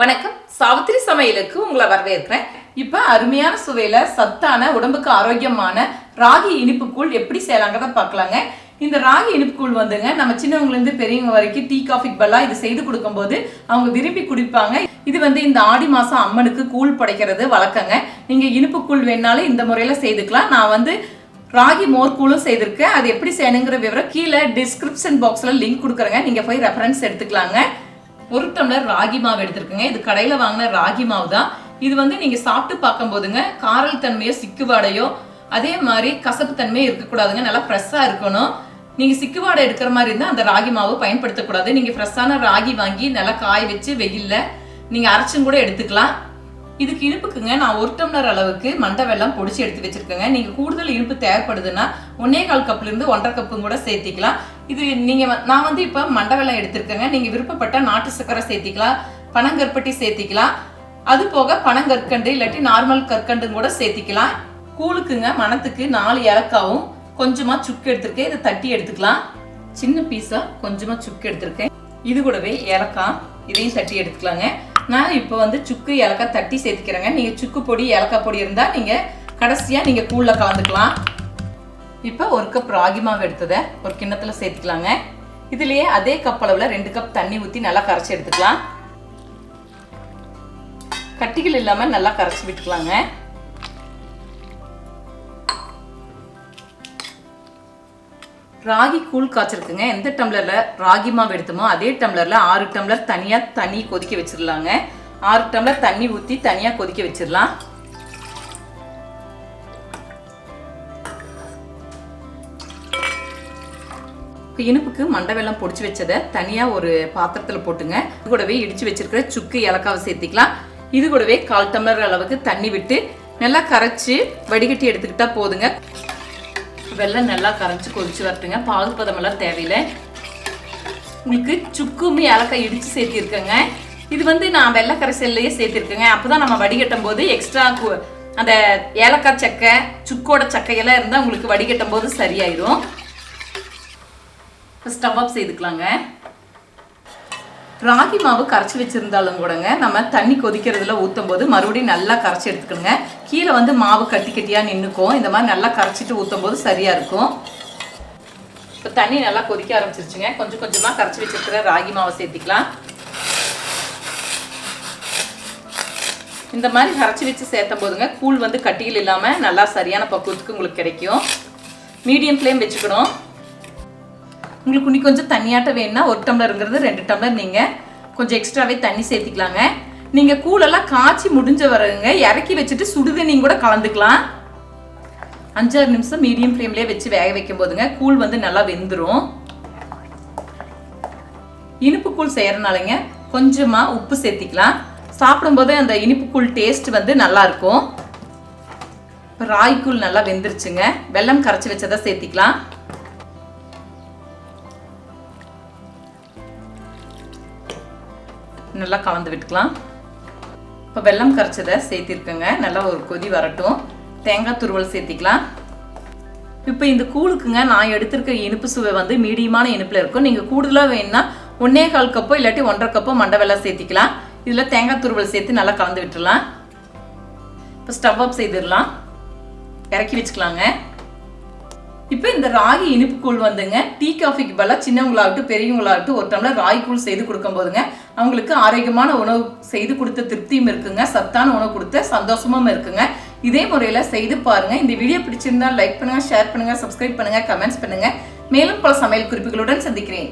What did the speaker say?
வணக்கம். சாவித்திரி சமையலுக்கு உங்களை வரவேற்கிறேன். இப்போ அருமையான சுவையில சத்தான உடம்புக்கு ஆரோக்கியமான ராகி இனிப்பு கூழ் எப்படி செய்யலாங்கிறத பார்க்கலாங்க. இந்த ராகி இனிப்பு கூழ் வந்துங்க நம்ம சின்னவங்கலேருந்து பெரியவங்க வரைக்கும் டீ காஃபி பல்லா இது செய்து கொடுக்கும்போது அவங்க விரும்பி குடிப்பாங்க. இது வந்து இந்த ஆடி மாசம் அம்மனுக்கு கூழ் படைக்கிறது வழக்கங்க. நீங்க இனிப்பு கூழ் வேணாலும் இந்த முறையில செய்துக்கலாம். நான் வந்து ராகி மோர் கூழும் செய்திருக்கேன். அது எப்படி செய்யணுங்கிற விவரம் கீழே டிஸ்கிரிப்ஷன் பாக்ஸ்ல லிங்க் கொடுக்குறேங்க. நீங்க போய் ரெஃபரன்ஸ் எடுத்துக்கலாங்க. ஒரு டம்ளர் ராகி மாவு எடுத்திருக்கேங்க. இது கடையில் வாங்கின ராகி மாவு தான் இது வந்து நீங்கள் சாப்பிட்டு பார்க்கும்போதுங்க காரல் தன்மையோ சிக்குவாடையோ அதே மாதிரி கசப்பு தன்மையோ இருக்கக்கூடாதுங்க. நல்லா ஃப்ரெஷ்ஷாக இருக்கணும். நீங்கள் சிக்குவாடை எடுக்கிற மாதிரி இருந்தால் அந்த ராகி மாவு பயன்படுத்தக்கூடாது. நீங்கள் ஃப்ரெஷ்ஷான ராகி வாங்கி நல்லா காய வச்சு வெயிலில் நீங்கள் அரைச்சும் கூட எடுத்துக்கலாம். இதுக்கு இனிப்புக்குங்க நான் ஒரு டம்ளர் அளவுக்கு மண்டை வெள்ளம் பொடிச்சு எடுத்து வச்சிருக்கேங்க. நீங்கள் கூடுதல் இனிப்பு தேவைப்படுதுன்னா ஒன்னே கால் கப்லேருந்து ஒன்றரை கப்பும் கூட சேர்த்திக்கலாம். இது நீங்கள் நான் வந்து இப்போ மண்டவெல்லாம் எடுத்திருக்கேங்க. நீங்கள் விருப்பப்பட்ட நாட்டு சக்கரை சேர்த்திக்கலாம் பனங்கற்பட்டி சேர்த்திக்கலாம். அது போக பனங்கற்கண்டு இல்லாட்டி நார்மல் கற்கண்டும் கூட சேர்த்திக்கலாம். கூழுக்குங்க மணத்துக்கு நாலு ஏலக்காவும் கொஞ்சமாக சுக்கு எடுத்திருக்கேன். இதை தட்டி எடுத்துக்கலாம். சின்ன பீஸாக கொஞ்சமாக சுக்கு எடுத்திருக்கேன். இது கூடவே ஏலக்காய் இதையும் தட்டி எடுத்துக்கலாங்க. நான் இப்போ வந்து சுக்கு ஏலக்காய் தட்டி சேர்த்துக்கிறேங்க. நீங்கள் சுக்கு பொடி ஏலக்காய் பொடி இருந்தால் நீங்கள் கடைசியாக நீங்கள் கூழில் கலந்துக்கலாம். இப்போ ஒரு கப் ராகி மாவு எடுத்ததை ஒரு கிண்ணத்தில் சேர்த்துக்கலாங்க. இதுலயே அதே கப் அளவில் ரெண்டு கப் தண்ணி ஊற்றி நல்லா கரைச்சி எடுத்துக்கலாம். கட்டிகள் இல்லாமல் நல்லா கரைச்சி விட்டுக்கலாங்க. ராகி கூழ் காய்ச்சிருக்குங்க. எந்த டம்ளர்ல ராகி மாவு எடுத்தோமோ அதே டம்ளர்ல ஆறு டம்ளர் தனியா தண்ணி கொதிக்க வச்சிடலாங்க ஆறு டம்ளர் தண்ணி ஊத்தி தனியா கொதிக்க வச்சிடலாம் இனிப்புக்கு மண்டை வெல்லம் பொடிச்சு வச்சதை தனியாக ஒரு பாத்திரத்தில் போட்டுங்க. இது கூடவே இடிச்சு வச்சிருக்கிற சுக்கு ஏலக்காவை சேர்த்திக்கலாம். இது கூடவே கால் டம்ளர் அளவுக்கு தண்ணி விட்டு நல்லா கரைச்சி வடிகட்டி எடுத்துக்கிட்டா போதுங்க. வெள்ளம் நல்லா கரைச்சி கொதிச்சு வரட்டுங்க. பாகு பதமெல்லாம் தேவையில்லை. உங்களுக்கு சுக்கும் ஏலக்காய் இடித்து சேர்த்திருக்கேங்க. இது வந்து நான் வெள்ளை கரைசல்லையே சேர்த்திருக்கேங்க. அப்பதான் நம்ம வடிகட்டும் போது எக்ஸ்ட்ரா அந்த ஏலக்காய் சக்கை சுக்கோட சக்கையெல்லாம் இருந்தால் உங்களுக்கு வடிகட்டும் போது சரியாயிரும். ஸ்டவ் அப் செய்துக்கலாங்க. ராகி மாவு கரைச்சி வச்சுருந்தாலும் கூடங்க நம்ம தண்ணி கொதிக்கிறதுல ஊற்றும் போது மறுபடியும் நல்லா கரைச்சி எடுத்துக்கணுங்க. கீழே வந்து மாவு கட்டி கட்டியாக நின்றுக்கும் இந்த மாதிரி நல்லா கரைச்சிட்டு ஊற்றும் போது சரியாக இருக்கும். இப்போ தண்ணி நல்லா கொதிக்க ஆரம்பிச்சிருச்சுங்க. கொஞ்சம் கொஞ்சமாக கரைச்சி வச்சுருக்கிற ராகி மாவை சேர்த்திக்கலாம். இந்த மாதிரி கரைச்சி வச்சு சேர்த்த போதுங்க கூழ் வந்து கட்டியில் இல்லாமல் நல்லா சரியான பக்குவத்துக்கு உங்களுக்கு கிடைக்கும். மீடியம் ஃப்ளேம் வச்சுக்கணும். உங்களுக்கு இன்னி கொஞ்சம் தண்ணியாட்ட வேணும்னா ஒரு டம்ளருங்கிறது ரெண்டு டம்ளர் நீங்கள் கொஞ்சம் எக்ஸ்ட்ராவே தண்ணி சேர்த்திக்கலாங்க. நீங்கள் கூழெல்லாம் காய்ச்சி முடிஞ்ச வரங்க இறக்கி வச்சுட்டு சுடுதண்ணியும் கூட கலந்துக்கலாம். அஞ்சாறு நிமிஷம் மீடியம் ஃப்ளேம்லேயே வச்சு வேக வைக்கும் போதுங்க. கூழ் வந்து நல்லா வெந்துடும் இனிப்பு கூழ் செய்கிறனாலங்க கொஞ்சமாக உப்பு சேர்த்திக்கலாம். சாப்பிடும்போது அந்த இனிப்பு கூழ் டேஸ்ட் வந்து நல்லா இருக்கும். இப்போ ராய்க்கூழ் நல்லா வெந்துருச்சுங்க. வெல்லம் கரைச்சி வச்சதை சேர்த்திக்கலாம். நல்லா கலந்து விட்டுக்கலாம். இப்போ வெல்லம் கரைச்சதை சேர்த்திருக்கேங்க. நல்லா ஒரு கொதி வரட்டும். தேங்காய் துருவல் சேர்த்திக்கலாம். இப்போ இந்த கூழுக்குங்க நான் எடுத்திருக்க இனிப்பு சுவை வந்து மீடியமான இனிப்பில் இருக்கும். நீங்கள் கூடுதலாக வேணும்னா ஒன்றே கால் கப்போ இல்லாட்டி ஒன்றரை கப்போ மண்டை வெல்லம் சேர்த்திக்கலாம். இதில் தேங்காய் துருவல் சேர்த்து நல்லா கலந்து விட்டுடலாம் இப்போ ஸ்டவ் அப் செய்திடலாம். இறக்கி வச்சுக்கலாங்க. இப்போ இந்த ராகி இனிப்பு கூழ் வந்துங்க. டீ காஃபிக்கு பதிலாக சின்னவங்களாகட்டும் பெரியவங்களாகட்டும் ஒரு டம்ளர் ராகி கூழ் செய்து கொடுக்கும் போதுங்க அவங்களுக்கு ஆரோக்கியமான உணவு செய்து கொடுத்த திருப்தியும் இருக்குங்க. சத்தான உணவு கொடுத்த சந்தோஷமும் இருக்குங்க. இதே முறையில் செய்து பாருங்க. இந்த வீடியோ பிடிச்சிருந்தா லைக் பண்ணுங்க ஷேர் பண்ணுங்க சப்ஸ்கிரைப் பண்ணுங்க கமெண்ட்ஸ் பண்ணுங்க. மேலும் பல சமையல் குறிப்புகளுடன் சந்திக்கிறேன்.